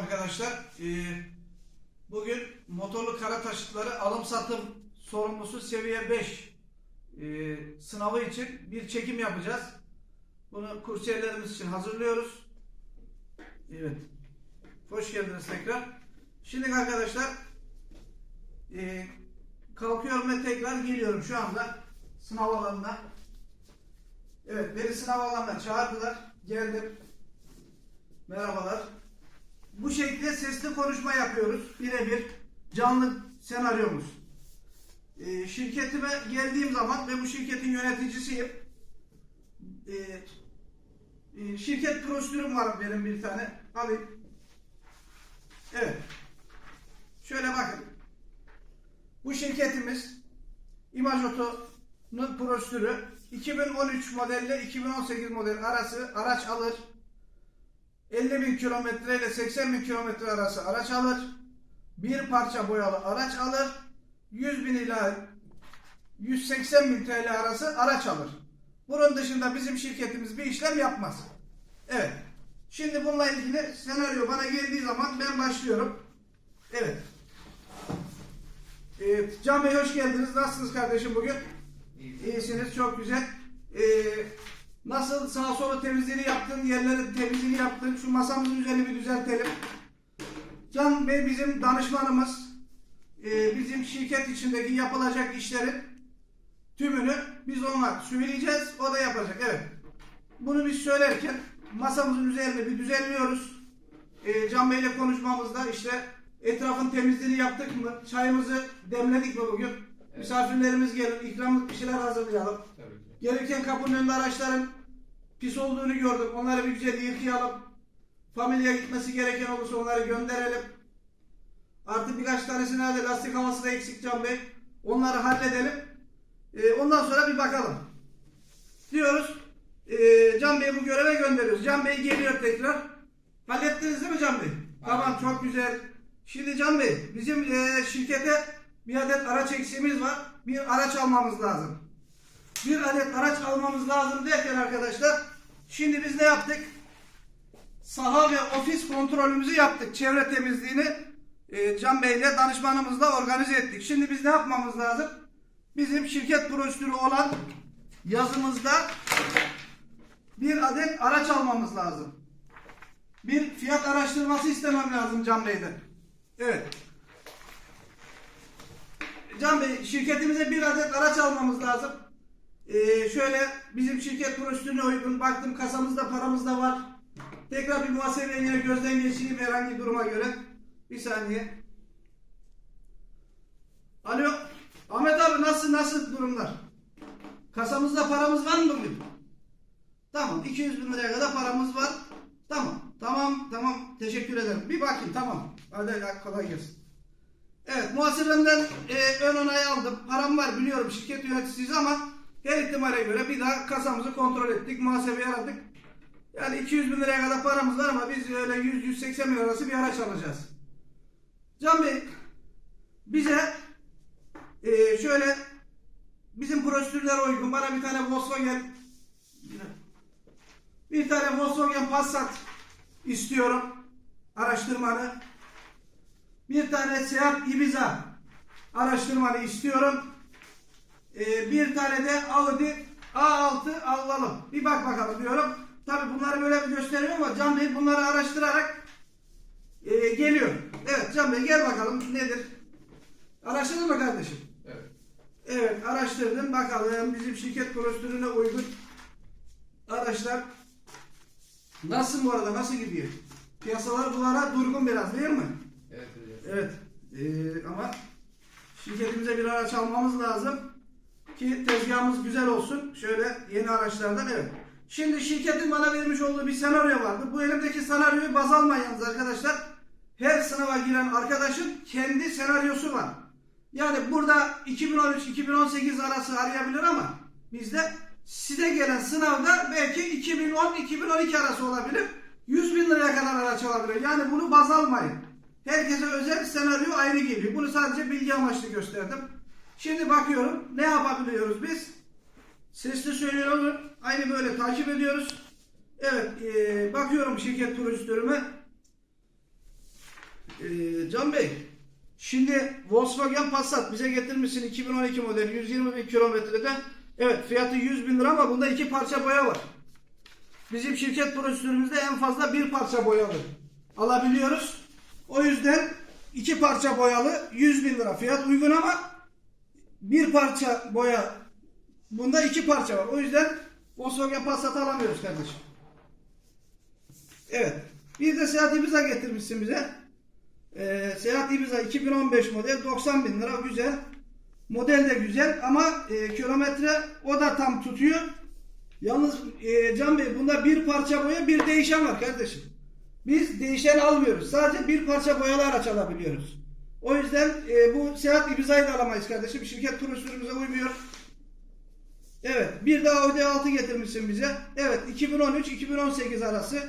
arkadaşlar. Ee, bugün motorlu kara taşıtları alım satım sorumlusu seviye 5 ee, sınavı için bir çekim yapacağız. Bunu kursiyerlerimiz için hazırlıyoruz. Evet. Hoş geldiniz tekrar. Şimdi arkadaşlar ee, kalkıyorum ve tekrar geliyorum şu anda sınav alanına. Evet beni sınav alanına çağırdılar. Geldim. Merhabalar. Bu şekilde sesli konuşma yapıyoruz. Birebir canlı senaryomuz. Ee, şirketime geldiğim zaman ve bu şirketin yöneticisiyim. Ee, e, şirket prosedürüm var benim bir tane. Alayım. Evet. Şöyle bakın. Bu şirketimiz İmaj Oto'nun prosedürü 2013 modelle 2018 model arası araç alır. 50 bin kilometre ile 80 bin kilometre arası araç alır. Bir parça boyalı araç alır. 100 bin ila 180 bin TL arası araç alır. Bunun dışında bizim şirketimiz bir işlem yapmaz. Evet. Şimdi bununla ilgili senaryo bana geldiği zaman ben başlıyorum. Evet. Evet, Can Bey hoş geldiniz. Nasılsınız kardeşim bugün? İyisiniz, çok güzel. Ee, nasıl sağ solu temizliğini yaptın, yerleri temizliğini yaptın. Şu masamızın üzerini bir düzeltelim. Can Bey bizim danışmanımız. Ee, bizim şirket içindeki yapılacak işlerin tümünü biz ona söyleyeceğiz, o da yapacak. Evet. Bunu biz söylerken masamızın üzerini bir düzenliyoruz. Ee, Can Bey'le konuşmamızda işte etrafın temizliğini yaptık mı, çayımızı demledik mi bugün? Misafirlerimiz gelir, ikramlık bir şeyler hazırlayalım. Gelirken kapının önünde araçların pis olduğunu gördüm. Onları bir güzel yıkayalım. Familyaya gitmesi gereken olursa onları gönderelim. Artık birkaç tanesi nerede lastik havası da eksik Can Bey. Onları halledelim. Ee, ondan sonra bir bakalım. Diyoruz. Ee, Can Bey'i bu göreve gönderiyoruz. Can Bey geliyor tekrar. Hallettiniz değil mi Can Bey? Tamam Hallettim. çok güzel. Şimdi Can Bey bizim e, şirkete bir adet araç eksiğimiz var. Bir araç almamız lazım bir adet araç almamız lazım derken arkadaşlar şimdi biz ne yaptık? Saha ve ofis kontrolümüzü yaptık. Çevre temizliğini e, Can Bey ile danışmanımızla organize ettik. Şimdi biz ne yapmamız lazım? Bizim şirket prosedürü olan yazımızda bir adet araç almamız lazım. Bir fiyat araştırması istemem lazım Can Bey'den. Evet. Can Bey şirketimize bir adet araç almamız lazım. Ee, şöyle bizim şirket prosedürüne uygun baktım kasamızda paramız da var. Tekrar bir muhasebeye yine gözden geçireyim herhangi duruma göre. Bir saniye. Alo. Ahmet abi nasıl nasıl durumlar? Kasamızda paramız var mı bugün? Tamam 200 bin liraya kadar paramız var. Tamam tamam tamam teşekkür ederim. Bir bakayım tamam. Hadi kolay gelsin. Evet muhasebemden e, ön onayı aldım. Param var biliyorum şirket yöneticisiyiz ama ihtimale göre bir daha kasamızı kontrol ettik. Muhasebeyi aradık. Yani 200 bin liraya kadar paramız var ama biz öyle 100-180 bin arası bir araç alacağız. Can Bey bize e, şöyle bizim prosedürlere uygun bana bir tane Volkswagen bir tane Volkswagen Passat istiyorum. Araştırmanı. Bir tane Seat Ibiza araştırmanı istiyorum. Ee, bir tane de Audi A6 alalım. Bir bak bakalım diyorum. Tabi bunları böyle bir ama Can Bey bunları araştırarak e, geliyor. Evet Can Bey gel bakalım nedir? Araştırdın mı kardeşim? Evet. Evet araştırdım bakalım bizim şirket prosedürüne uygun araçlar nasıl bu arada nasıl gidiyor? Piyasalar bu ara durgun biraz değil mi? Evet hocam. Evet ee, ama şirketimize bir araç almamız lazım ki tezgahımız güzel olsun. Şöyle yeni araçlardan evet. Şimdi şirketin bana vermiş olduğu bir senaryo vardı. Bu elimdeki senaryoyu baz almayın yalnız arkadaşlar. Her sınava giren arkadaşın kendi senaryosu var. Yani burada 2013-2018 arası arayabilir ama bizde size gelen sınavda belki 2010-2012 arası olabilir. 100 bin liraya kadar araç alabilir. Yani bunu baz almayın. Herkese özel senaryo ayrı geliyor. Bunu sadece bilgi amaçlı gösterdim. Şimdi bakıyorum ne yapabiliyoruz biz? Sesli söylüyorum. Aynı böyle takip ediyoruz. Evet, eee, bakıyorum şirket prosedürüme. Ee, Can Bey, şimdi Volkswagen Passat bize getirmişsin 2012 model 120 bin kilometrede. Evet fiyatı 100 bin lira ama bunda iki parça boya var. Bizim şirket prosedürümüzde en fazla bir parça boyalı alabiliyoruz. O yüzden iki parça boyalı 100 bin lira fiyat uygun ama bir parça boya bunda iki parça var. O yüzden Volkswagen Passat alamıyoruz kardeşim. Evet. Bir de Seat Ibiza getirmişsin bize. Ee, Seat Ibiza 2015 model 90 bin lira güzel. Model de güzel ama e, kilometre o da tam tutuyor. Yalnız e, Can Bey bunda bir parça boya bir değişen var kardeşim. Biz değişen almıyoruz. Sadece bir parça boyalı araç alabiliyoruz. O yüzden e, bu Seat Ibiza'yı da alamayız kardeşim. Şirket prosedürümüze uymuyor. Evet. Bir de Audi 6 getirmişsin bize. Evet. 2013-2018 arası.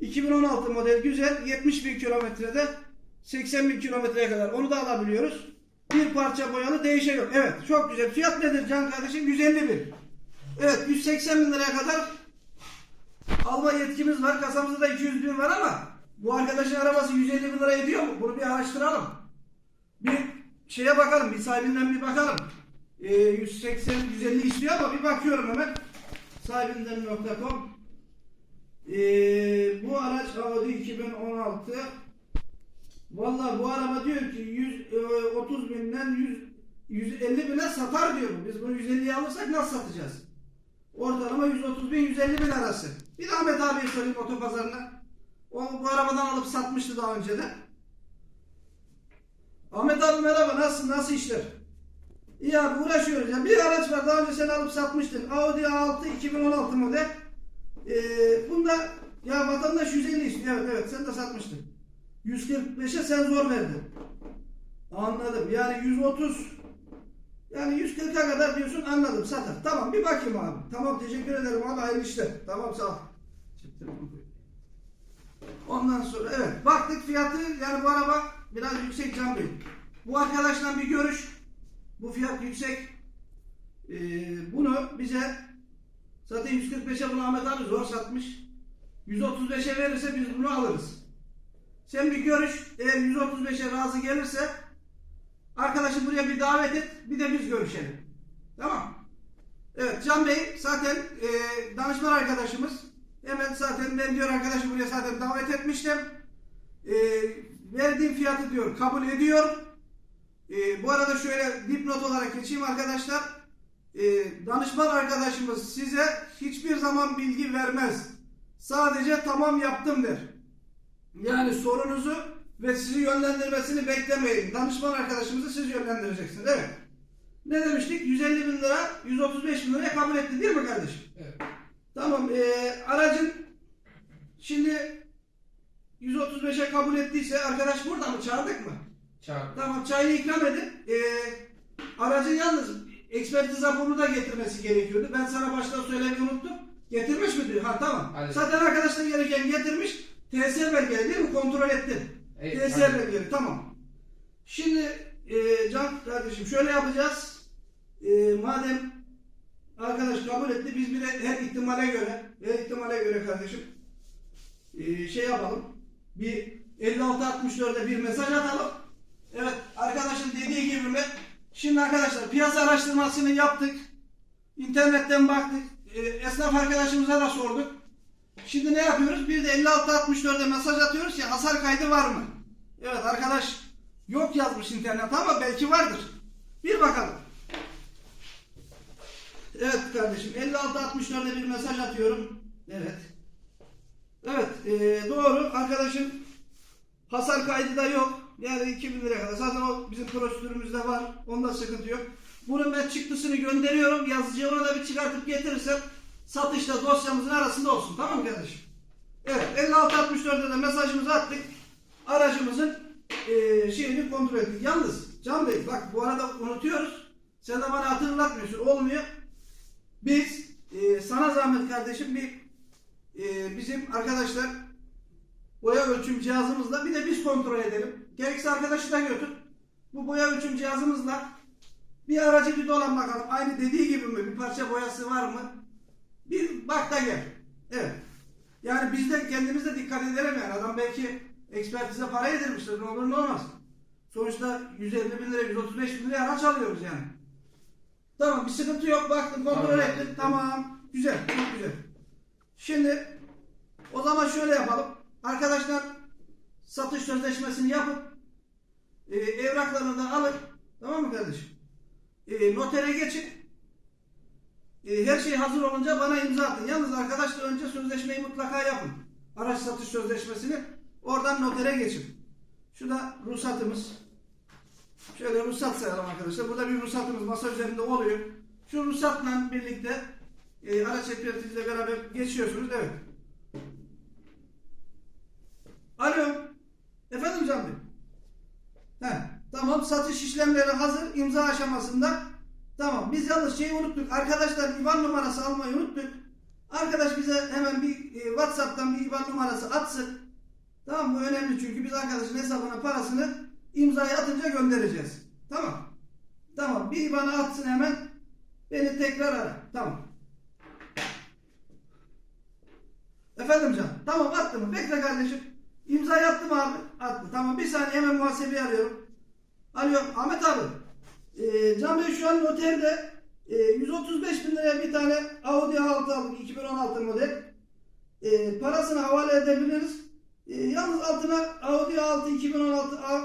2016 model güzel. 70 bin kilometrede 80 bin kilometreye kadar onu da alabiliyoruz. Bir parça boyalı değişen yok. Evet. Çok güzel. Fiyat nedir Can kardeşim? 150 bin. Evet. 180 bin liraya kadar alma yetkimiz var. Kasamızda da 200 bin var ama bu arkadaşın arabası 150 bin lira ediyor mu? Bunu bir araştıralım. Bir şeye bakalım. Bir sahibinden bir bakalım. Ee, 180 150 istiyor ama bir bakıyorum hemen. Sahibinden.com ee, bu araç Audi 2016 Vallahi bu araba diyor ki 130 binden 100, 150 bine satar diyor. Biz bunu 150'ye alırsak nasıl satacağız? Ortalama 130 bin 150 bin arası. Bir de Ahmet abiye sorayım otopazarına. O bu arabadan alıp satmıştı daha önce de. Ahmet abi merhaba nasılsın? Nasıl işler? İyi abi uğraşıyoruz ya. Bir araç var daha önce sen alıp satmıştın. Audi A6 2016 model. Ee, bunda ya vatandaş 150 istiyor. Evet evet sen de satmıştın. 145'e sen zor verdin. Anladım. Yani 130 yani 140'a kadar diyorsun anladım satar. Tamam bir bakayım abi. Tamam teşekkür ederim abi hayırlı işler. Tamam sağ ol. Ondan sonra evet baktık fiyatı yani bu araba biraz yüksek can bey. Bu arkadaşla bir görüş. Bu fiyat yüksek. Ee, bunu bize zaten 145'e bunu Ahmet abi zor satmış. 135'e verirse biz bunu alırız. Sen bir görüş. Eğer 135'e razı gelirse arkadaşı buraya bir davet et. Bir de biz görüşelim. Tamam. Evet Can Bey zaten e, danışman arkadaşımız. Hemen zaten ben diyor arkadaşı buraya zaten davet etmiştim. E, verdiğim fiyatı diyor kabul ediyor. E, bu arada şöyle dipnot olarak geçeyim arkadaşlar. E, danışman arkadaşımız size hiçbir zaman bilgi vermez. Sadece tamam yaptım der. Yani sorunuzu ve sizi yönlendirmesini beklemeyin. Danışman arkadaşımızı siz yönlendireceksiniz. Evet. Ne demiştik? 150 bin lira, 135 bin liraya kabul etti değil mi kardeşim? Evet. Tamam. eee, aracın şimdi 135'e kabul ettiyse arkadaş burada mı? Çağırdık mı? Çağırdım. Tamam çayını ikram edin. Eee, aracın yalnız ekspertiz raporunu da getirmesi gerekiyordu. Ben sana baştan söylemeyi unuttum. Getirmiş mi diyor? Ha tamam. Hadi. Zaten arkadaş da gereken getirmiş. TSE belgeli değil mi? Kontrol ettin. Evet, TSE hadi. belgeli tamam. Şimdi eee Can kardeşim şöyle yapacağız. Eee, madem arkadaş kabul etti biz bir de her ihtimale göre her ihtimale göre kardeşim eee, şey yapalım. Bir 56-64'e bir mesaj atalım. Evet arkadaşın dediği gibi mi? Şimdi arkadaşlar piyasa araştırmasını yaptık. İnternetten baktık. Eee, esnaf arkadaşımıza da sorduk. Şimdi ne yapıyoruz? Bir de 56-64'e mesaj atıyoruz ki hasar kaydı var mı? Evet arkadaş yok yazmış internete ama belki vardır. Bir bakalım. Evet kardeşim 56-64'e bir mesaj atıyorum. Evet. Evet eee, doğru arkadaşın hasar kaydı da yok. Yani 2000 liraya kadar. Zaten o bizim prosedürümüzde var. Onda sıkıntı yok. Bunun ben çıktısını gönderiyorum. Yazıcıya ona da bir çıkartıp getirirsem satışta dosyamızın arasında olsun. Tamam mı kardeşim? Evet 56-64'e de mesajımızı attık. Aracımızın eee, şeyini kontrol ettik. Yalnız Can Bey bak bu arada unutuyoruz. Sen de bana hatırlatmıyorsun. Olmuyor. Biz eee, sana zahmet kardeşim bir eee, bizim arkadaşlar boya ölçüm cihazımızla bir de biz kontrol edelim. Gerekirse arkadaşı da götür. Bu boya ölçüm cihazımızla bir aracı bir dolan bakalım. Aynı dediği gibi mi? Bir parça boyası var mı? Bir bak da gel. Evet. Yani biz de kendimiz de dikkat edelim yani. Adam belki Ekspertize para yedirmişler. Ne olur ne olmaz. Sonuçta 150 bin lira, 135 bin lira araç alıyoruz yani. Tamam bir sıkıntı yok. Baktım kontrol Tamam. ettim. Tamam. Güzel. Çok güzel. Şimdi o zaman şöyle yapalım. Arkadaşlar satış sözleşmesini yapıp e, evraklarını da alın. Tamam mı kardeşim? E, notere geçin. E, her şey hazır olunca bana imza atın. Yalnız arkadaşlar önce sözleşmeyi mutlaka yapın. Araç satış sözleşmesini. Oradan notere geçin. Şu da ruhsatımız. Şöyle ruhsat sayalım arkadaşlar. Burada bir ruhsatımız masa üzerinde oluyor. Şu ruhsatla birlikte e, araç ekspertizle beraber geçiyorsunuz. Evet. Alo. Efendim Can Bey. He, tamam satış işlemleri hazır imza aşamasında. Tamam biz yalnız şeyi unuttuk. Arkadaşlar IBAN numarası almayı unuttuk. Arkadaş bize hemen bir e, WhatsApp'tan bir IBAN numarası atsın. Tamam bu önemli çünkü biz arkadaşın hesabına parasını imzayı atınca göndereceğiz. Tamam. Tamam bir IBAN'ı atsın hemen. Beni tekrar ara. Tamam. Efendim can. Tamam attı mı? Bekle kardeşim. İmzayı attım abi. Attı. Tamam bir saniye hemen muhasebeyi arıyorum. Alo Ahmet abi. Ee, Can Bey şu an noterde e, 135 bin liraya bir tane Audi A6 aldık. 2016 model. E, parasını havale edebiliriz. E, yalnız altına Audi A6 2016 A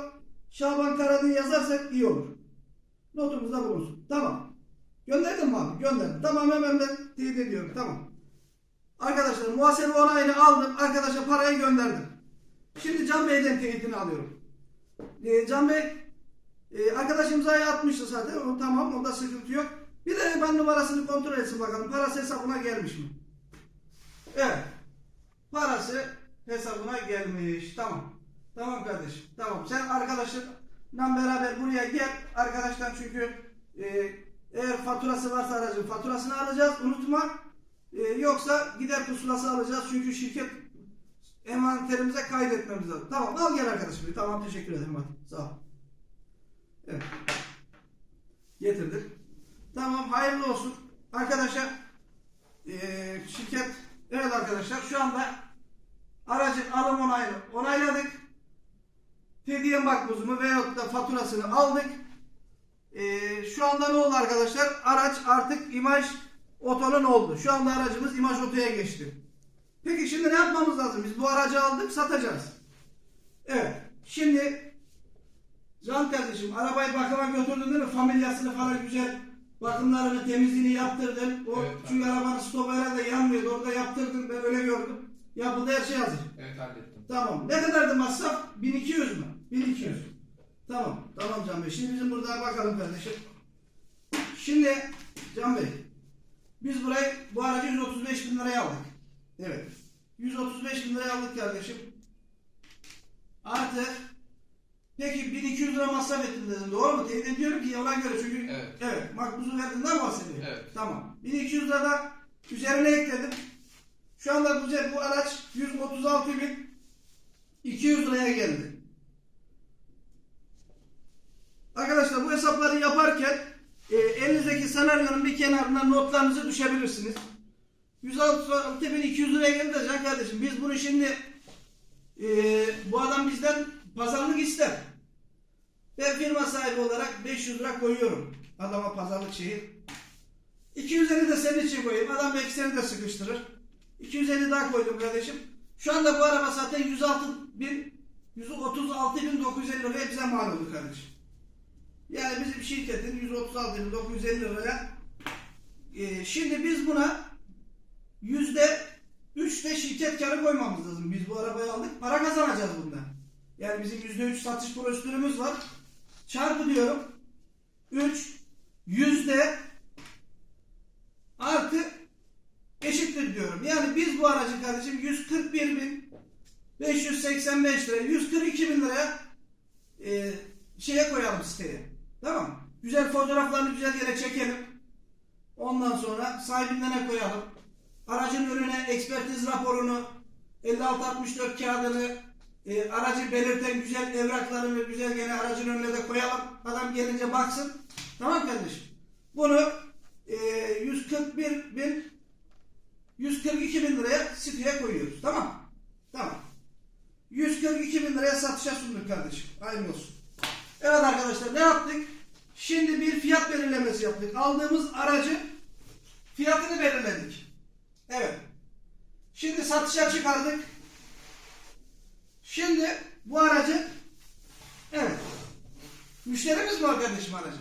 Şaban Karadın yazarsak iyi olur. Notumuzda bulunsun. Tamam. Gönderdin mi abi? Gönderdim. Tamam hemen ben teyit ediyorum. Tamam. Arkadaşlar muhasebe onayını aldım. Arkadaşa parayı gönderdim. Şimdi Can Bey'den teyitini alıyorum. Ee, Can Bey e, arkadaş imzayı atmıştı zaten. O, tamam onda sıkıntı yok. Bir de ben numarasını kontrol etsin bakalım. Parası hesabına gelmiş mi? Evet. Parası hesabına gelmiş. Tamam. Tamam kardeşim. Tamam. Sen arkadaşınla beraber buraya gel. Arkadaşlar çünkü e, eğer faturası varsa aracın faturasını alacağız. Unutma. E, yoksa gider pusulası alacağız. Çünkü şirket envanterimize kaydetmemiz lazım. Tamam al gel arkadaşım. Tamam teşekkür ederim. Hadi. Sağ ol. Evet. Getirdik. Tamam hayırlı olsun. Arkadaşlar eee, şirket evet arkadaşlar şu anda aracın alım onayını onayladık. Hediye makbuzumu veyahut da faturasını aldık. Eee, şu anda ne oldu arkadaşlar? Araç artık imaj otonun oldu. Şu anda aracımız imaj otoya geçti. Peki şimdi ne yapmamız lazım? Biz bu aracı aldık satacağız. Evet. Şimdi Can kardeşim arabayı bakıma götürdün değil mi? Familyasını falan güzel bakımlarını temizliğini yaptırdın. O Evet, çünkü arabanın stopu herhalde yanmıyordu. Orada yaptırdın ben öyle gördüm. Yapıldı her şey hazır. Evet hallettim. Tamam. Ne kadardı masraf? 1200 mü? 1200. Tamam. Tamam Can Bey. Şimdi bizim burada bakalım kardeşim. Şimdi Can Bey. Biz burayı bu aracı 135 bin liraya aldık. Evet. 135 bin liraya aldık kardeşim. Artı Peki 1200 lira masraf ettin dedim. Doğru mu? Teyit ediyorum ki ona göre çünkü Evet. evet makbuzu verdiğinden bahsediyor. Evet. Tamam. 1200 lira da üzerine ekledim. Şu anda güzel bu araç 136 bin 200 liraya geldi. Arkadaşlar bu hesapları yaparken e, elinizdeki senaryonun bir kenarına notlarınızı düşebilirsiniz. 106.200 liraya geldi de Can kardeşim biz bunu şimdi e, bu adam bizden pazarlık ister. Ben firma sahibi olarak 500 lira koyuyorum adama pazarlık şeyi. 250 de senin için koyayım. Adam belki seni de sıkıştırır. 250 daha koydum kardeşim. Şu anda bu araba zaten 106 bin 136 bin 950 liraya bize mal oldu kardeşim. Yani bizim şirketin 136 bin 950 liraya e, şimdi biz buna yüzde üç de şirket karı koymamız lazım. Biz bu arabayı aldık. Para kazanacağız bundan. Yani bizim yüzde üç satış prosedürümüz var. Çarpı diyorum. 3 yüzde artı eşittir diyorum. Yani biz bu aracı kardeşim 141 bin 585 lira 142 bin liraya e, şeye koyalım siteye. Tamam. Güzel fotoğraflarını güzel yere çekelim. Ondan sonra sahibinden koyalım. Aracın önüne ekspertiz raporunu 56-64 kağıdını e, aracı belirten güzel evraklarını güzel gene aracın önüne de koyalım. Adam gelince baksın. Tamam kardeşim. Bunu e, 141 bin 142 bin liraya siteye koyuyoruz. Tamam. Tamam. 142 bin liraya satışa sunduk kardeşim. Hayırlı olsun. Evet arkadaşlar ne yaptık? Şimdi bir fiyat belirlemesi yaptık. Aldığımız aracı fiyatını belirledik. Evet. Şimdi satışa çıkardık. Şimdi bu aracı evet. Müşterimiz mi var kardeşim aracı?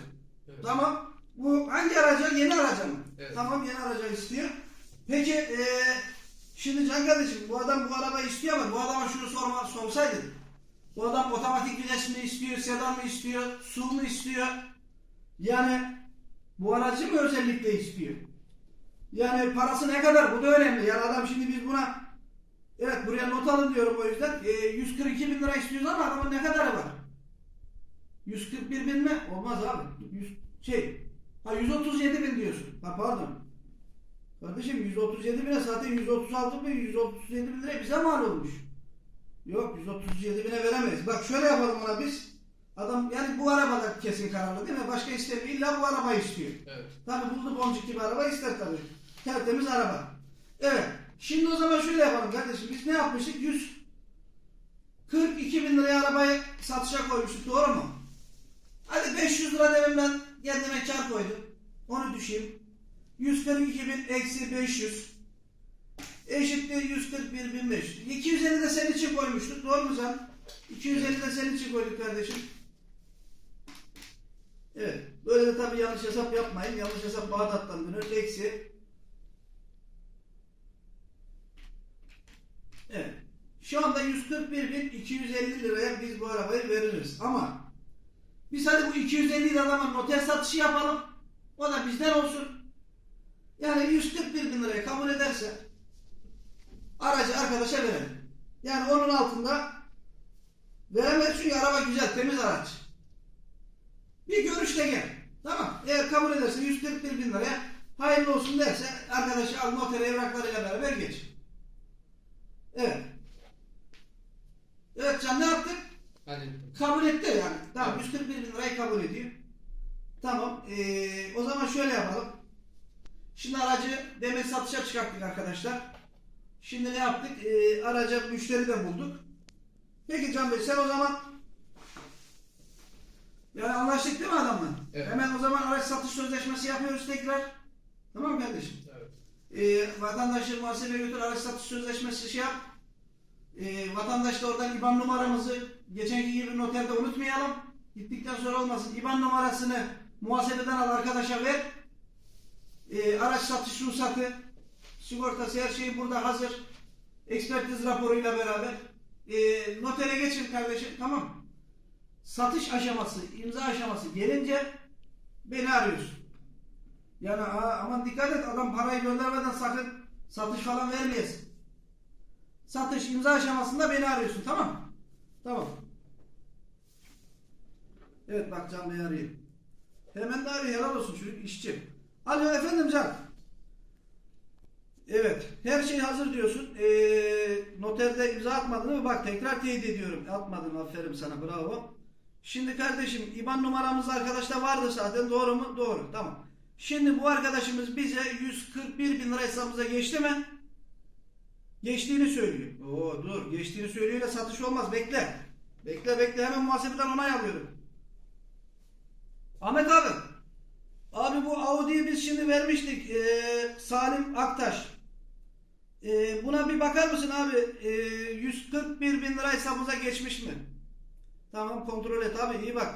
Evet. Tamam. Bu hangi araca? Yeni araca mı? Evet. Tamam yeni araca istiyor. Peki eee şimdi Can kardeşim bu adam bu arabayı istiyor ama bu adama şunu sorma, sorsaydın. Bu adam otomatik vites mi istiyor, sedan mı istiyor, su mu istiyor? Yani bu aracı mı özellikle istiyor? Yani parası ne kadar? Bu da önemli. Yani adam şimdi biz buna evet buraya not alın diyorum o yüzden. Eee 142 bin lira istiyoruz ama adamın ne kadarı var? 141 bin mi? Olmaz abi. 100, şey, ha 137 bin diyorsun. Ha pardon. Kardeşim 137 bine zaten 136 bin, 137 bin lira bize mal olmuş. Yok 137 bine veremeyiz. Bak şöyle yapalım ona biz. Adam yani bu arabada kesin kararlı değil mi? Başka istemiyor. İlla bu arabayı istiyor. Evet. Tabi buldu boncuk gibi araba ister tabi. Tertemiz araba. Evet. Şimdi o zaman şöyle yapalım kardeşim. Biz ne yapmıştık? 142 bin liraya arabayı satışa koymuştuk. Doğru mu? Hadi 500 lira demin ben kendime kar koydum. Onu düşeyim. 142 bin eksi 500 eşittir 141 bin 500. 250 de senin için koymuştuk. Doğru mu sen? 250 de senin için koyduk kardeşim. Evet. Böyle de tabii yanlış hesap yapmayın. Yanlış hesap Bağdat'tan dönüyor. Eksi. Evet. Şu anda 141.250 liraya biz bu arabayı veririz. Ama biz hadi bu 250 adama noter satışı yapalım. O da bizden olsun. Yani 141 bin liraya kabul ederse aracı arkadaşa verelim. Yani onun altında veremez çünkü araba güzel, temiz araç. Bir görüşte gel. Tamam. Eğer kabul ederse 141 bin liraya hayırlı olsun derse arkadaşı al notere evraklarıyla beraber geç. Evet. Evet Can ne yaptık? Hadi. Kabul etti yani. Tamam Evet. 141 bin lirayı kabul ediyor. Tamam. ee, o zaman şöyle yapalım. Şimdi aracı demet satışa çıkarttık arkadaşlar. Şimdi ne yaptık? Ee, araca müşteri de bulduk. Peki Can Bey sen o zaman yani anlaştık değil mi adamla? Evet. Hemen o zaman araç satış sözleşmesi yapıyoruz tekrar. Tamam mı kardeşim? Evet. e, vatandaşı muhasebeye götür araç satış sözleşmesi şey yap. E, vatandaş da oradan IBAN numaramızı geçenki gibi noterde unutmayalım. Gittikten sonra olmasın. IBAN numarasını muhasebeden al arkadaşa ver. E, araç satış ruhsatı, sigortası her şey burada hazır. Ekspertiz raporuyla beraber. E, notere geçin kardeşim tamam? Satış aşaması, imza aşaması gelince beni arıyorsun. Yani aa, aman dikkat et adam parayı göndermeden sakın satış falan vermeyesin. Satış imza aşamasında beni arıyorsun tamam? Tamam. Evet bak Can Bey arayayım. Hemen de arıyor helal olsun çocuk işçi. Alo efendim Can. Evet her şey hazır diyorsun. Ee, noterde imza atmadın mı? Bak tekrar teyit ediyorum. Atmadım aferin sana bravo. Şimdi kardeşim IBAN numaramız arkadaşta vardı zaten doğru mu? Doğru tamam. Şimdi bu arkadaşımız bize 141 bin lira hesabımıza geçti mi? Geçtiğini söylüyor. Oo dur geçtiğini söylüyor da satış olmaz bekle. Bekle bekle hemen muhasebeden onay alıyorum. Ahmet abi. Abi bu Audi'yi biz şimdi vermiştik. Ee, Salim Aktaş. Ee, buna bir bakar mısın abi? Ee, 141 bin lira hesabımıza geçmiş mi? Tamam kontrol et abi iyi bak.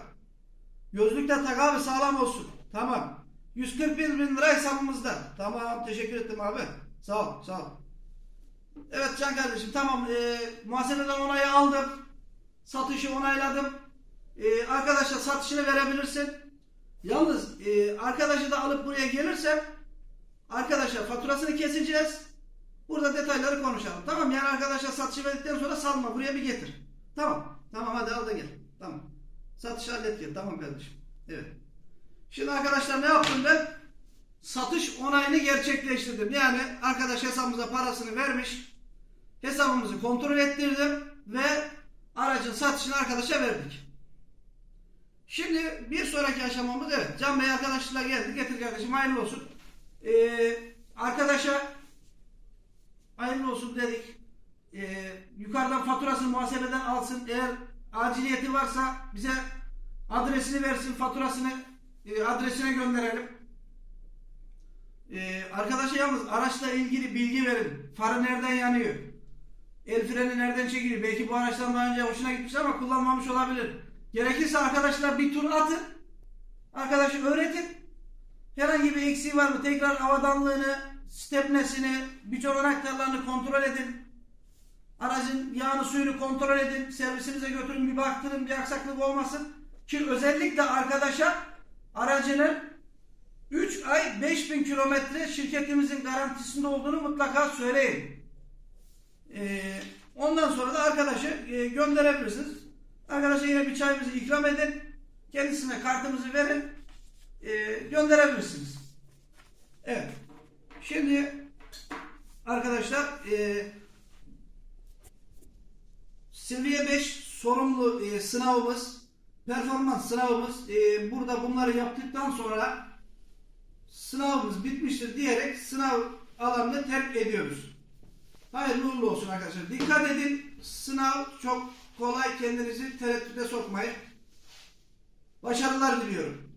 Gözlük de tak abi sağlam olsun. Tamam. 141 bin lira hesabımızda. Tamam teşekkür ettim abi. Sağ ol sağ ol. Evet Can kardeşim tamam e, muhasebeden onayı aldım. Satışı onayladım. E, arkadaşa satışını verebilirsin. Yalnız e, arkadaşı da alıp buraya gelirsem arkadaşa faturasını keseceğiz. Burada detayları konuşalım. Tamam yani arkadaşa satışı verdikten sonra salma buraya bir getir. Tamam. Tamam hadi al da gel. Tamam. Satışı hallet gel. Tamam kardeşim. Evet. Şimdi arkadaşlar ne yaptım ben? Satış onayını gerçekleştirdim. Yani arkadaş hesabımıza parasını vermiş. Hesabımızı kontrol ettirdim ve aracın satışını arkadaşa verdik. Şimdi bir sonraki aşamamız evet. Can Bey arkadaşla geldi. Getir kardeşim hayırlı olsun. Ee, arkadaşa hayırlı olsun dedik. e, yukarıdan faturasını muhasebeden alsın. Eğer aciliyeti varsa bize adresini versin, faturasını e, adresine gönderelim. E, arkadaşa yalnız araçla ilgili bilgi verin. Farı nereden yanıyor? El freni nereden çekiliyor? Belki bu araçtan daha önce hoşuna gitmiş ama kullanmamış olabilir. Gerekirse arkadaşlar bir tur atın. Arkadaşı öğretin. Herhangi bir eksiği var mı? Tekrar havadanlığını, stepnesini, birçok anahtarlarını kontrol edin. Aracın yağını suyunu kontrol edin. Servisinize götürün bir baktırın bir aksaklık olmasın. Ki özellikle arkadaşa aracının 3 ay 5000 kilometre şirketimizin garantisinde olduğunu mutlaka söyleyin. Ee, ondan sonra da arkadaşı e, gönderebilirsiniz. Arkadaşa yine bir çayımızı ikram edin. Kendisine kartımızı verin. E, gönderebilirsiniz. Evet. Şimdi arkadaşlar e, seviye 5 sorumlu e, sınavımız performans sınavımız e, burada bunları yaptıktan sonra sınavımız bitmiştir diyerek sınav alanını terk ediyoruz. Hayırlı uğurlu olsun arkadaşlar. Dikkat edin. Sınav çok kolay. Kendinizi tereddüte sokmayın. Başarılar diliyorum.